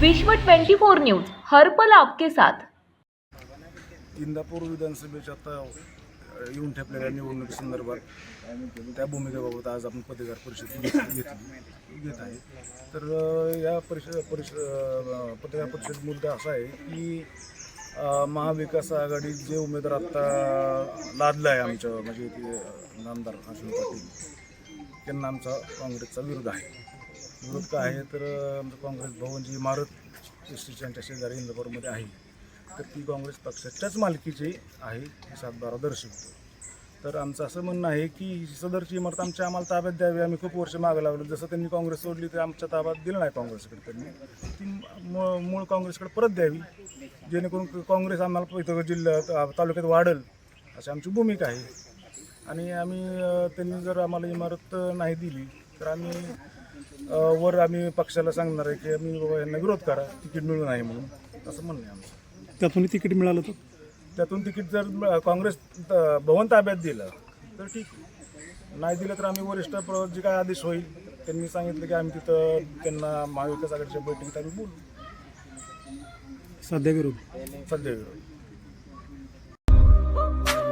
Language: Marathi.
विश्व 24 न्यूज हरपल आपके साथ. इंदापूर विधानसभेच्या आता येऊन ठेपलेल्या निवडणुकीसंदर्भात त्या भूमिकेबाबत आज आपण पत्रकार परिषद घेतली घेत आहे. तर या परिषद परिषद पत्रकार परिषद मुद्दा असा आहे की महाविकास आघाडी जे उमेदवार आत्ता लादला आहे आमच्या म्हणजे इथे नामदार अश्विन पाटील त्यांना आमचा काँग्रेसचा विरोध आहे. विरोध का आहे तर आमचं काँग्रेस भवन जी इमारत एस टीच्या शेजारी इंदापूरमध्ये आहे. तर ती काँग्रेस पक्षाच्याच मालकीची आहे हे सातबारा दर्शवतो. तर आमचं असं म्हणणं आहे की सदरची इमारत आमच्या आम्हाला ताब्यात द्यावी. आम्ही खूप वर्ष मागे लागलो. जसं त्यांनी काँग्रेस सोडली तर आमच्या ताब्यात दिलं नाही काँग्रेसकडे त्यांनी. ती मूळ मूळ काँग्रेसकडे परत द्यावी. जेणेकरून काँग्रेस आम्हाला इथं जिल्ह्यात तालुक्यात वाढेल अशी आमची भूमिका आहे. आणि आम्ही त्यांनी जर आम्हाला इमारत नाही दिली तर आम्ही वर आम्ही पक्षाला सांगणार आहे की आम्ही बाबा यांना विरोध करा तिकीट मिळू नाही म्हणून. असं म्हणणं आहे आमचं. त्यातून तिकीट मिळालं तर? त्यातून तिकीट जर म- काँग्रेस त- भवन ताब्यात दिलं तर ठीक. नाही दिलं तर आम्ही वरिष्ठ प्र- जे काय आदेश होईल त्यांनी सांगितलं की आम्ही तिथं त्यांना महाविकास आघाडीच्या बैठकीत आम्ही बोलू. सध्या विरोध? सध्या विरोध.